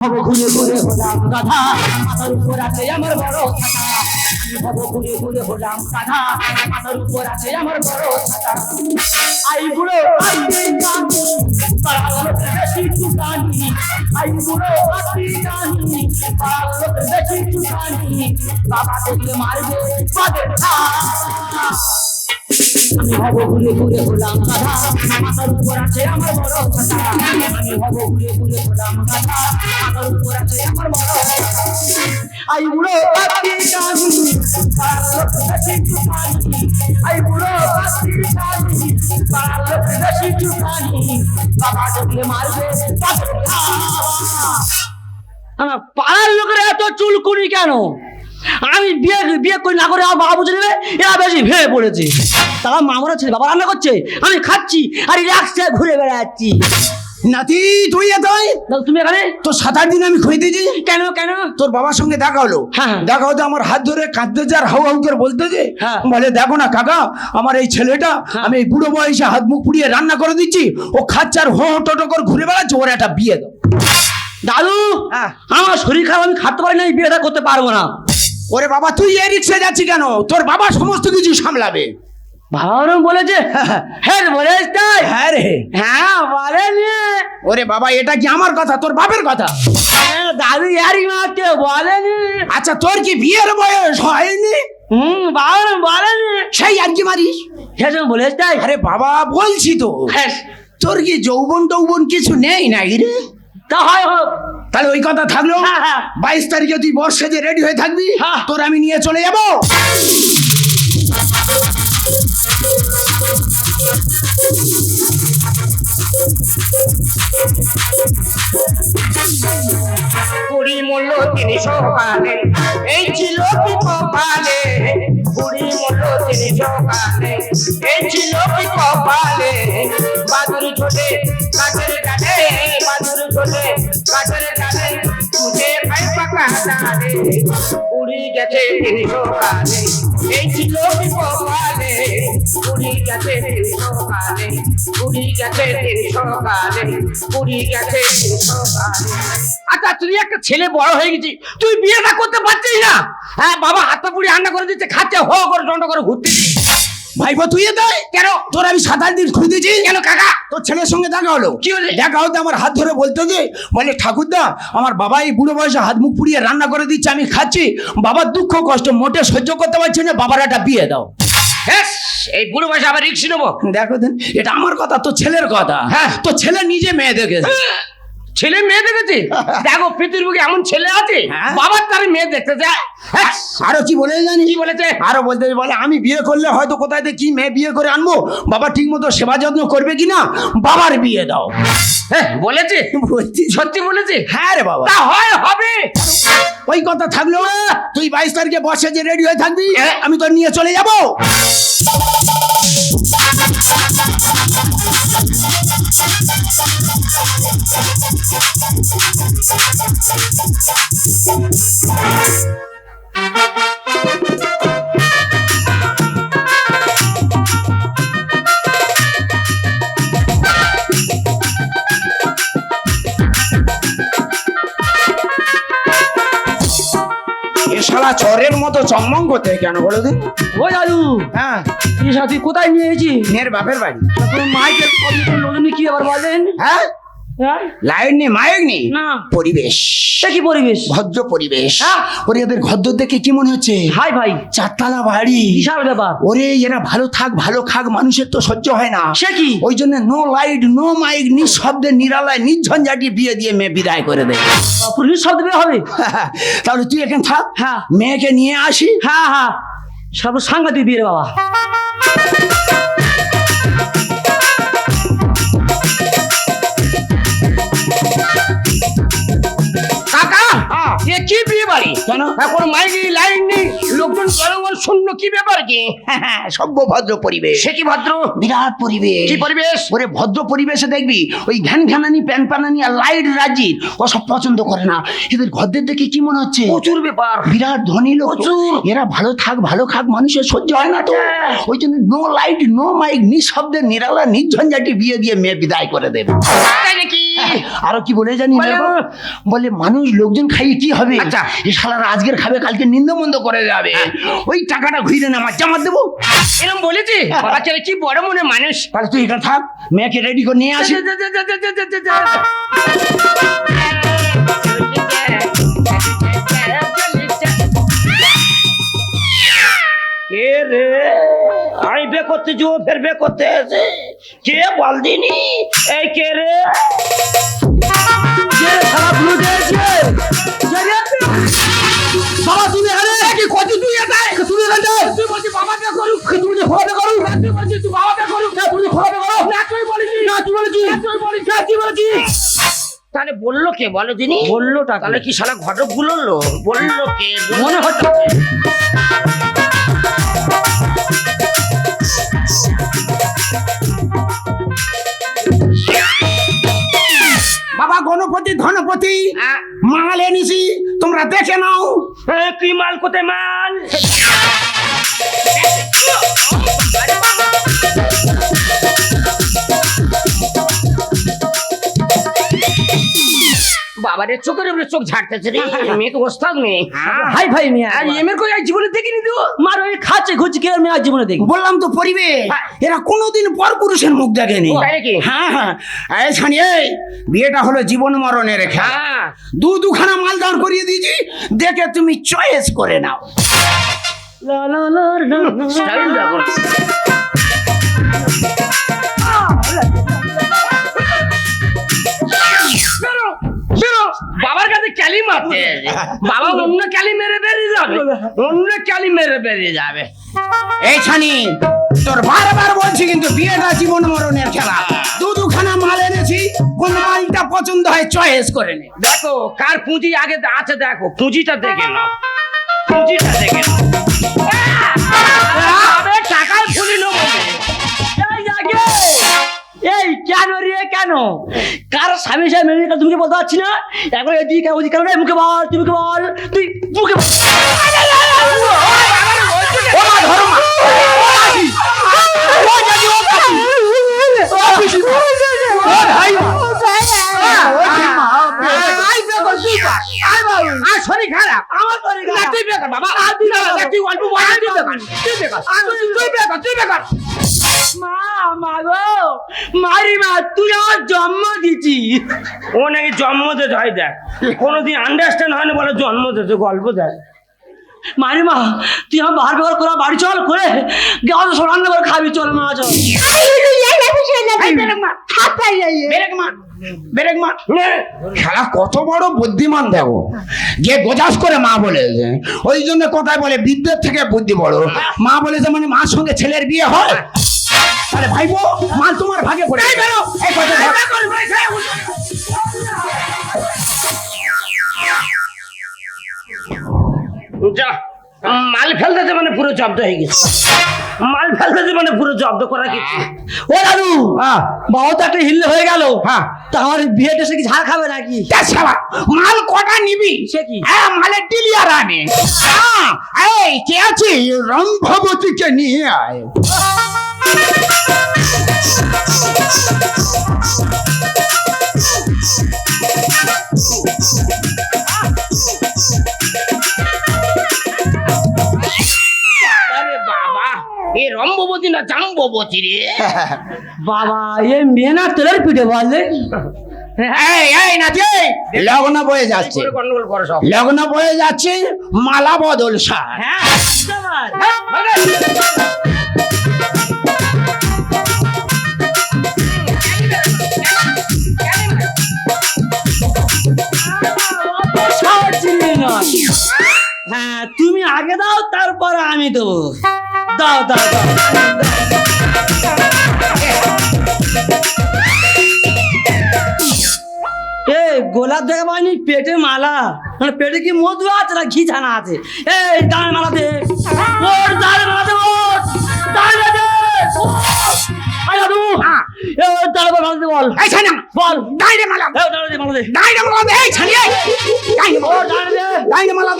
হব ঘুরে ঘুরে হলাম গাধা। মাথার উপর আছে আমার বড় ছাতা আমি হব ঘুরে ঘুরে হলাম গাধা। মাথার উপর আছে আমার বড় আই বুড়ো, আই চুকানি আই বুড়ো আই কানি পাগল বেশি চুকানি বাবা দেখলে মারবে আমি হব ঘুরে ঘুরে হলাম গাধা। মাথার উপর আছে আমার বড় ছাতা আমি হব ঘুরে ঘুরে হলাম গাধা। মাথার উপর আছে আমার বড় ছাতা আই বুড়ো আতি কানি পাগল বেশি চুকানি। আই বুড়ো আতি কানি পাগল বেশি চুকানি। বাবা দেখলে মারবে বাদে আমার পাড়ার লোকের এত চুলকুনি কেন? আমি বিয়ে বিয়ে করি না করে আমার বাবা বুঝে নেবে? এরা বেশি ভেবে পড়েছে। তারা মামরা ছেলে বাবা রান্না করছে? আমি খাচ্ছি আর রিল্যাক্সে ঘুরে বেড়াচ্ছি। নাতি তুই এতই? তুমি এখানে? তো সাত আট দিন আমি খুঁজতেছি কেন কেন? তোর বাবার সঙ্গে দেখা হলো। হ্যাঁ। দেখা হতে আমার হাত ধরে কাঁদতে যার হাউ হাউ করে বলতে যে হ্যাঁ। বলে দেখো না কাকা আমার এই ছেলেটা হ্যাঁ। আমি এই বুড়ো বয়সে হাত মুখ পুড়িয়ে রান্না করে দিচ্ছি। ও খাচ্ছে আর হো টোটো করে ঘুরে বেড়াচ্ছে। ওর একটা বিয়ে দাও। দাদু হ্যাঁ। আমার শরীর খারাপ আমি খাতে পারি না এই বিয়েটা করতে পারব না। ওরে বাবা তুই এই রিক্সে যাচ্ছি কেন? তোর বাবা সমস্ত কিছু সামলাবে। বাবা বলেছে হ্যাঁ বলেছ তাই? হ্যাঁ রে। হ্যাঁ বলেনি ওরে বাবা এটা কি আমার কথা? তোর বাপের কথা? হ্যাঁ, দাদু ইয়ারি মারতে বলেনি আচ্ছা তোর কি বিয়ের বয়স হয়নি? হুম বাবা বলেনি সেই আর কি মারিস? হ্যাঁ বলেছ তাই? আরে বাবা বলছি তো। হ্যাঁ তোর কি যৌবন টৌবন কিছু নেই নাকি রে? তা হয় হোক। তাহলে ওই কথা থাকল। হ্যাঁ, হ্যাঁ। বাইশ তারিখে তুই বর্ষে যে রেডি হয়ে থাকবি। হ্যাঁ। তোর আমি নিয়ে চলে যাব। কুড়ি মূল্য তিনি সকালে এই ছিল কি কপালে? কুড়ি মূল্য তিনি সকালে এই ছিল কি কপালে? বাদুর ছোটে পাকা ডালে উড়ি গেছে সকালে এই ছিল কপালে উড়ি গেছে সকালে উড়ি গেছে সকালে উড়ি গেছে সকালে আচ্ছা তুই একটা ছেলে বড় হয়ে গেছি তুই বিয়েটা করতে পারছিস না? হ্যাঁ বাবা হাতে পুড়ি রান্না করে দিচ্ছে, খাচ্ছে, হো করে দণ্ড করে ঘুরতে ভাইপো তুই এটাই কেন? তোর আমি সাত আট দিন খুঁজেছি কেন কাকা? তোর ছেলের সঙ্গে দেখা হলো। কি হলো? দেখা হতে আমার হাত ধরে বলতে যে বলে ঠাকুরদা আমার বাবা এই বুড়ো বয়সে হাত মুখ পুড়িয়ে রান্না করে দিচ্ছে আমি খাচ্ছি। বাবার দুঃখ কষ্ট মোটে সহ্য করতে পারছি না বাবার একটা বিয়ে দাও। হ্যাঁ এই বুড়ো বয়সে আবার রিক্সি নেব। দেখো দেন এটা আমার কথা তোর ছেলের কথা। হ্যাঁ। তোর ছেলে নিজে মেয়ে দেখেছে। ছেলে মেয়ে দেখেছে? দেখো পৃথিবীর বুকে এমন ছেলে আছে হ্যাঁ। বাবার তার মেয়ে দেখতে যায় হ্যাঁ, আরও কি বলে জানি কি বলেছে? আরও বলতে বলে আমি বিয়ে করলে হয়তো কোথায় কি মেয়ে বিয়ে করে আনব? বাবা ঠিক মতো সেবা যত্ন করবে কি না বাবার বিয়ে দাও। হ্যাঁ বলেছে। সত্যি বলেছে? হ্যাঁ রে বাবা। তা হয় হবে। ওই কথা থাকল তুই বাইশ তারিখে বসে যে রেডি হয়ে থাকবি হ্যাঁ। আমি তোর নিয়ে চলে যাব। শালা চরের মতো চম্বং করতে কেন বলো দিন ও দাদু হ্যাঁ। তুই সাথে তুই কোথায় নিয়ে মেয়ের বাপের বাড়ি। মাইকেল লোকজনই কি আবার বলেন? হ্যাঁ? হ্যাঁ? লাইট নেই মায়ক নেই। পরিবেশ। কি পরিবেশ? ভদ্র পরিবেশ। হ্যাঁ। ওরে এদের ঘদ্র দেখে কি মনে হচ্ছে? হাই ভাই। চারতলা বাড়ি। বিশাল ব্যাপার। ওরে এরা ভালো থাক ভালো খাক মানুষের তো সহ্য হয় না। সে কি? ওই জন্য নো লাইট নো মাইক নিঃশব্দে নিরালায় নির্ঝঞ্ঝাটি বিয়ে দিয়ে মেয়ে বিদায় করে দেয় পুলিশ শব্দ বের হবে? তাহলে তুই এখানে থাক। হ্যাঁ। মেয়েকে নিয়ে আসি। হ্যাঁ হ্যাঁ। সব সাংঘাতিক বিয়ে বাবা। বিয়ে কেন? এখন মাইক লাইন নেই। লোকজন জনগণ শূন্য কি ব্যাপার কি? সভ্য ভদ্র পরিবেশ। সে কি ভদ্র? বিরাট পরিবেশ। কি পরিবেশ? ওরে ভদ্র পরিবেশে দেখবি ওই ঘ্যান ঘ্যানানি প্যান প্যানানি আর লাইট রাজির ও পছন্দ করে না। এদের ঘরদের দেখে কি মনে হচ্ছে? প্রচুর ব্যাপার। বিরাট ধনী লোক। প্রচুর। এরা ভালো থাক ভালো খাক মানুষের সহ্য হয় না তো। হ্যাঁ। ওই জন্য নো লাইট নো মাইক নিঃশব্দে নিরালা নির্ঝঞ্ঝাটি বিয়ে দিয়ে মেয়ে বিদায় করে দেবে। তাই নাকি? আরও কি বলে জানি বলে- মানুষ লোকজন খাইয়ে কি হবে? আচ্ছা। এই শালারা আজকের খাবে কালকে নিন্দমন্দ করে যাবে। ওই টাকাটা ঘুরে না আমার জামা দেবো। এরকম বলেছি? ছেলে কি বড় মনে মানুষ? তাহলে তুই এখানে থাক মেয়েকে রেডি করে নিয়ে আসি। কে রে? আমি বে করতে যাব ফের বে করতে এসে কে বল দিনি? এই কে রে? কে রে শালা ভুলে কে রে? বাবা তুমি এখানে কি করছিস তুই এখানে তুমি এখানে তুই বলছিস বাবাকে করুক। তুমি যে খোয়াবে করুক। তুই বলছিস তুই বাবাকে করুক। না তুমি খোয়াবে করুক না তুই বলেছিস না তুই বলেছিস না তুই বলেছিস না তুই বলেছিস তাহলে বলল কে? বলো দিনি। বলল টাকা তাহলে কি শালা ঘটক বলল বলল কে? মনে হচ্ছে ধনপতি মাল এনেছি তোমরা দেখে নাও। কি মাল কোথায় মাল? বাবারে চোখের উপরে চোখ ঝাড়তেছে রে মেয়েকে ওস্তাদ মেয়ে। হাই ভাই মিয়া। আর এমের কই আর জীবনে দেখিনি তো। মার ওই খাচ্ছে খুঁজছে কে মেয়ে আজ জীবনে দেখি বললাম তো পরিবেশ হ্যাঁ। এরা কোনোদিন পর পুরুষের মুখ দেখেনি? হ্যাঁ হ্যাঁ। এই বিয়েটা হলো জীবন মরণের খেলা হ্যাঁ। দু দুখানা মাল দাঁড় করিয়ে দিয়েছি দেখে তুমি চয়েস করে নাও। লা লা লা অন্য ক্যালি মেরে বেরিয়ে যাবে। এই ছানি তোর বারবার বলছি কিন্তু বিয়েটা জীবন মরণের খেলা। দু দুখানা মাল এনেছি কোন মালটা পছন্দ হয় চয়েস করে নে। দেখো কার পুঁজি আগে আছে দেখো পুঁজিটা দেখে নাও। পুঁজিটা দেখে নাও। এই কেন রে কেন কার স্বামী স্বামী মেনে নিতে তুমি বলতে পারছি না এখন এদিকে ওদিকে কেন মুখে বল তুই মুখে বল তুই মুখে ধরো আর শরীর খারাপ। আমার শরীর খারাপ। তুই বেকার বাবা। আর তুই বেকার। তুই অল্প বয়সে তুই বেকার। তুই বেকার। তুই তুই বেকার। তুই বেকার। মা মা গো। মারি মা তুই আমার জন্ম দিছি ও নাকি জন্ম দে হয় দেখ। কোনোদিন আন্ডারস্ট্যান্ড হয়নি বলে জন্ম দিতে গল্প দেখ। মারি মা তুই আমার বাহার বেকার করা বাড়ি চল করে গাও তো রান্না করে খাবি চল মা চল। খেলা কত বড় বুদ্ধিমান দেখো। যে গোজাস করে মা বলেছে ওই জন্য কথায় বলে বিদ্যের থেকে বুদ্ধি বড়। মা বলেছে মানে মার সঙ্গে ছেলের বিয়ে হয়? তাহলে ভাইবো মাল তোমার ভাগে পড়ে এই কথা যা মাল ফেলতেছে মানে পুরো জব্দ হয়ে গেছে। মাল ফেলতেছে মানে পুরো জব্দ করা কিছু ও দাদু হ্যাঁ। বাবা তো একটা হিল্লে হয়ে গেল। হ্যাঁ। তা আমার বিয়েটা সে কি ঝাড় খাবে নাকি? মাল কটা নিবি? সে কি? হ্যাঁ মালের ডিলিয়ার আনে। হ্যাঁ, এই কে আছে? রম্ভবতীকে নিয়ে আয়। আরে এ না জাম্ববতী রে? বাবা এ মেয়ে না তেলের পিঠে লগ্ন বয়ে যাচ্ছে। লগ্ন বয়ে যাচ্ছে মালা বদল সার হ্যাঁ। হ্যাঁ তুমি আগে দাও, তারপর আমি দেবো। দাও দাও দাও। এ, গোলাপ দেখা পাইনি পেটে মালা। মানে পেটে কি মধু আছে না ঘি ছানা আছে? এই, দাঁড় মালা দে ওর দাঁড় ওর দাঁড় দাদু হ্যাঁ এ তারপর ভালো বল এই ছানা বল ডাইরে মালাম এ ডাইরে মালাম দে ডাইরে মালাম দে এই ছানি এই ডাইরে ও ডাইরে দে ডাইরে মালাম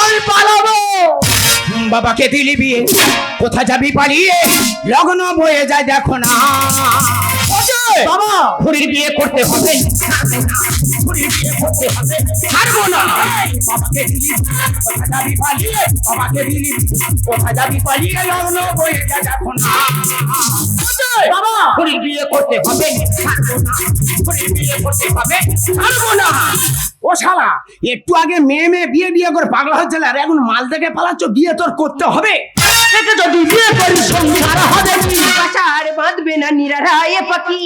আমি পালাবো বাবাকে দিলি বিয়ে। কোথা যাবি পালিয়ে? লগ্ন বয়ে যায় দেখো না। বাবা! বিয়ে করতে হবে। খুড়ির বিয়ে করতে হবে। ছাড়বো না। বাবাকে দিলি কোথা যাবি পালিয়ে? বাবাকে দিলি কোথা যাবি পালিয়ে? লগ্ন বয়ে যায় দেখো না। বাবা! খুড়ির বিয়ে করতে হবে। ছাড়বো না। খুড়ির বিয়ে করতে হবে। ছাড়বো না। ও শালা একটু আগে মেয়ে মেয়ে বিয়ে বিয়ে করে পাগলা হচ্ছিল আর এখন মাল থেকে পালাচ্ছ বিয়ে তোর করতে হবে। একে যদি বিয়ে করি সংসার হবে পাচার বাঁধবে না নিরারায় পাখি।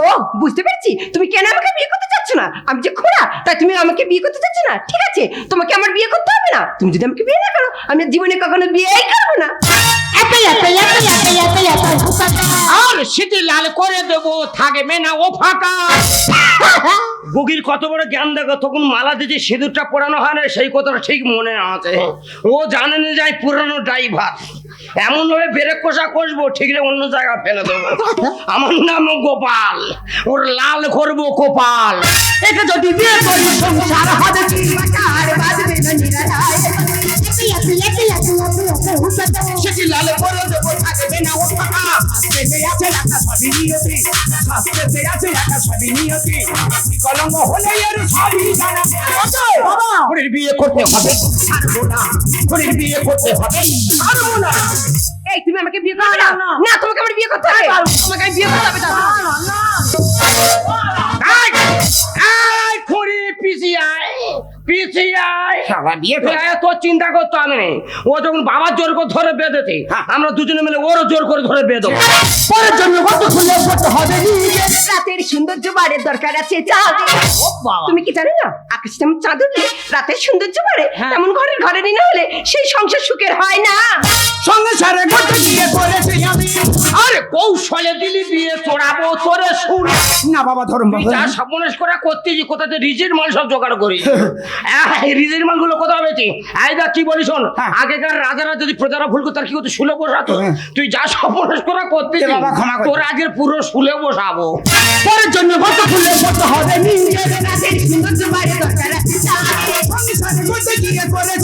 ও বুঝতে পেরেছি। তুমি কেন আমাকে বিয়ে করতে চাচ্ছ না? আমি যে খোড়া তাই তুমি আমাকে বিয়ে করতে চাচ্ছ না? ঠিক আছে তোমাকে আমার বিয়ে করতে হবে না? তুমি যদি আমাকে বিয়ে না করো আমি জীবনে কখনো বিয়েই করব না। আর সিটি লাল করে দেবো থাকবে না ও ফাঁকা। গুগির কত বড় জ্ঞান দেখো তখন মালা দিতে সিঁদুরটা পড়ানো হয় না সেই কথাটা ঠিক মনে আছে ও জানে না যাই পুরানো ড্রাইভার এমন ভাবে ব্রেক কষা কষবো ঠিক রে অন্য জায়গা ফেলে দেবো আমার নাম গোপাল ওর লাল করব কোপাল এটা যদি বিয়ে করি সংসার হবে লাল করে দেবো থাকবে না ও ফাঁকা হাসতে আছে একটা সবই নিয়তি। হাসতে আছে একটা সবই নিয়তি কলঙ্ক হলে এর সবই জানা। বাবা। খুড়ির বিয়ে করতে হবে। ছাড়বো না। খুড়ির বিয়ে করতে হবে। ছাড়বো না। এই তুমি আমাকে বিয়ে করবে না? না তোমাকে আমার বিয়ে করতে হবে। তোমাকে আমি বিয়ে করতে হবে দাও। বিয়ে করে এ, চিন্তা করতে না। ও যখন বাবার জোর করে ধরে বেঁধেছে আমরা দুজনে মিলে ওরও জোর করে ধরে বেঁধো পরের জন্য কত খুলে করতে হবে রাতের সৌন্দর্য বাড়ে দরকার আছে তুমি কি জানো না? আকাশ যেমন রাতের সৌন্দর্য বাড়ে। তেমন ঘরের ঘরে না হলে সেই সংসার সুখের হয় না। সঙ্গে সারে ঘটে বিয়ে করেছি আমি। আরে কৌশলে দিলি বিয়ে চড়াবো তোরে শুন না বাবা যা সর্বনাশ করা করতেছি কোথাতে রিজের মাল সব জোগাড় করি রিজের মাল কি বলি শোন হ্যাঁ। আগেকার রাজারা যদি প্রজারা ভুল করতো কি করতো? শুলে বসাতো? হ্যাঁ। তুই যা সর্বনাশ করা করতেছি এ বাবা, ক্ষমা করে। তোর আজকের পুরো শুলে বসাবো। পরের জন্য কত করতে হবে?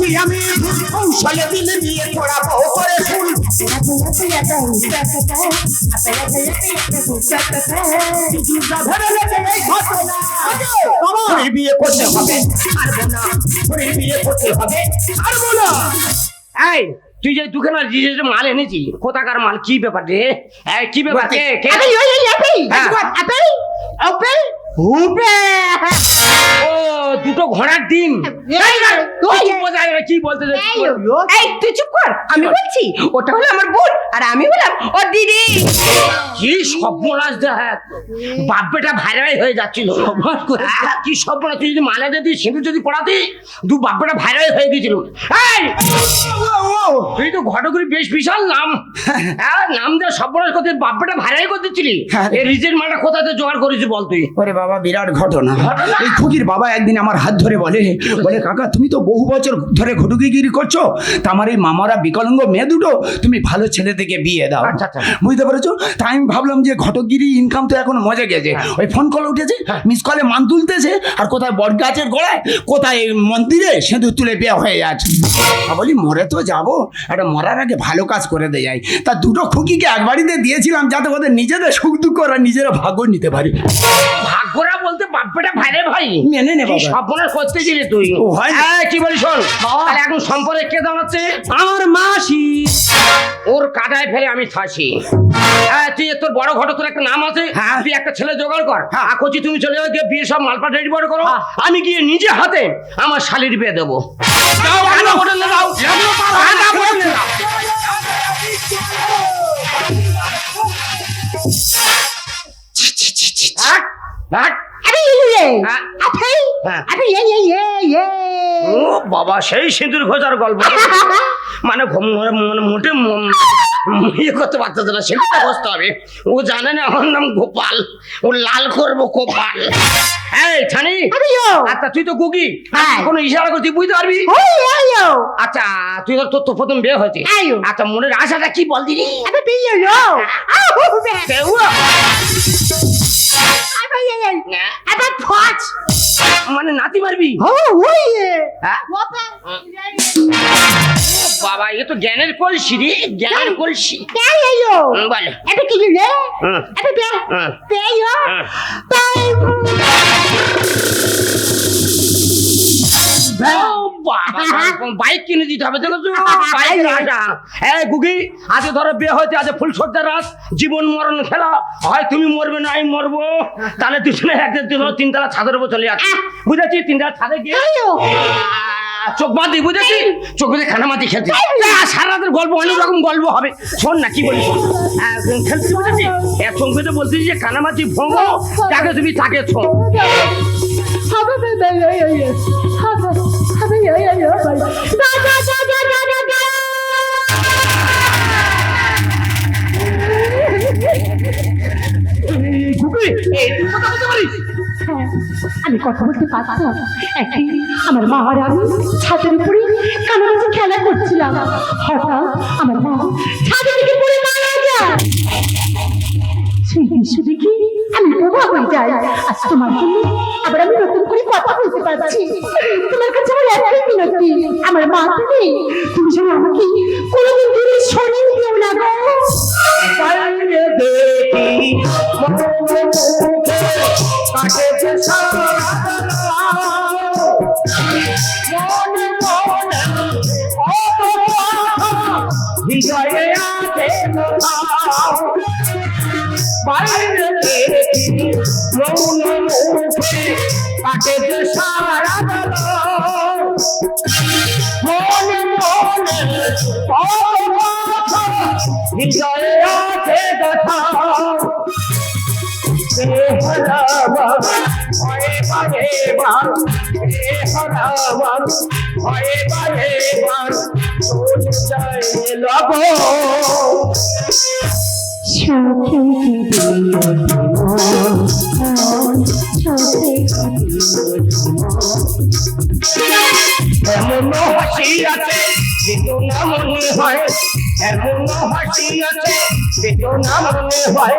বিয়ে আমি কৌশলে দিলে বিয়ে করাবো করে ফুল বিয়ে করতে হবে। ছাড়বো না বিয়ে করতে হবে। ছাড়বো না এই তুই যে দুখানা জিনিস মাল এনেছি কোথাকার মাল? কি ব্যাপার রে? এই কি ব্যাপার? কে কে? Apple apple. হ্যাঁ। আপেল আপেল হুপে ও দুটো ঘোড়ার ডিম। আয়, কি বলতে এই তুই চুপ কর আমি বলছি ওটা হলো আমার বোন আর আমি হলাম ওর দিদি। কি সর্বনাশ দেখ বাপ বেটা ভাই ভাই হয়ে যাচ্ছিল। আহ, কি সর্বনাশ তুই যদি মালা যদি সিঁদুর যদি পড়াতি দু বাপ বেটা ভাই ভাই হয়ে গেছিল। এই! তুই তো ঘটকরি বেশ বিশাল নাম। হ্যাঁ নাম দিয়ে সর্বনাশ করতে বাপ বেটা ভাই ভাই করতে ছিলি হ্যাঁ। এই রিজের মালটা কোথাতে জোগাড় করেছি বল তুই। ওরে বাবা বিরাট ঘটনা? এই খুকির বাবা একদিন আমার হাত ধরে বলে বলে কাকা তুমি তো বহু বছর ধরে ঘটুকিগিরি করছ। তা আমার এই মামারা বিকলাঙ্গ মেয়ে দুটো তুমি ভালো ছেলে থেকে বিয়ে দাও। আচ্ছা, আচ্ছা। বুঝতে পেরেছ? তাই আমি ভাবলাম যে ঘটকগিরি ইনকাম তো এখন মজা গেছে। ওই ফোন কল উঠেছে মিস কলে মান তুলতেছে আর কোথায় বট গাছের গোড়ায় কোথায় মন্দিরে সিঁদুর তুলে বিয়ে হয়ে যাচ্ছে বলি মরে তো যাব একটা মরার আগে ভালো কাজ করে দেয় যাই। তা দুটো খুকিকে এক বাড়িতে দিয়েছিলাম যাতে ওদের নিজেদের সুখ দুঃখ ওরা নিজেরা ভাগ্য নিতে পারি। ভাগ্যরা বলতে বাপ বেটা ভাই। মেনে নে বাবা। সর্বনাশ করতে ছিলি তুই? ও, হয়। এই, কি বলি? শোন তাহলে এখন সম্পর্কে কে দাঁড়াচ্ছে আমার মাসি। ওর কাটায় ফেলে আমি হ্যাঁ তুই তোর বড় ঘটক তোর একটা নাম আছে? হ্যাঁ। তুই একটা ছেলে জোগাড় কর। হ্যাঁ। কচি তুমি চলে যাও গিয়ে বিয়ে সব মালপাট রেডি বড় করো। আমি গিয়ে নিজে হাতে আমার শালির বিয়ে দেবো। রান্না বাবা সেই সিঁদুর খোঁজার গল্প। মানে মানে মোটে ইয়ে করতে পারতেছে না সেটা বসতে হবে। ও জানে না আমার নাম গোপাল ও লাল করব গোপাল। এই ছানি। আচ্ছা তুই তো গুগি হ্যাঁ। কোনো ইশারা বুঝতে পারবি? আচ্ছা তুই তো তোর প্রথম বিয়ে হয়েছে। আচ্ছা মনের আশাটা কি বল দিলি? মানে নাতি মারবি? হ্যাঁ? বাবা এ তো জ্ঞানের কলসি রে জ্ঞানের কলসি। তাই এলো? এটা কি রে এটা বাইক কিনে দিতে হবে এই গুগি আজকে ধরো বিয়ে হয়েছে আজ ফুল সজ্জার রাত জীবন মরণ খেলা হয় তুমি মরবে না আমি মরবো তাহলে দুজনে একদিন দুজনে তিনতলা ছাদের উপর চলে যাচ্ছে বুঝেছি তিনতলা ছাদে গিয়ে চোখ বাঁধি বুঝেছি চোখ বেঁধে খানা মাটি খেলতে সারা রাতের গল্প অনেক রকম গল্প হবে শোন না কি বলিস খেলতে বুঝেছি এক চোখ বেঁধে বলছিস যে কানামাটি ভোঙো যাকে তুমি তাকে ছো আমি কথা বলতে পারতাম। একই আমার মা আর আমি ছাদের উপরে কানামাছি খেলা করছিলাম। হঠাৎ আমার মা ছাদের থেকে পড়ে মারা যায়। সেই দৃশ্য দেখে আমি বোবা হয়ে যাই। আজ তোমার জন্য আবার আমি নতুন করে কথা পারছি তোমার কাছে আমার একটাই মিনতি আমার মা তুমি তুমি যেন আমাকে কোনোদিন দূরে সরিয়ে দিও না গো। বাইরে দেখি মুখে কাটে যে সারা হৃদয়ে আছে বাইরে মনে মুখে কাটে যে সারা মনে মনে হৃদয়ে আছে কথা লব এমন হাসি আছে বেদনা মনে হয় এমন আছে বেদনা মনে হয়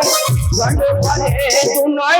নয়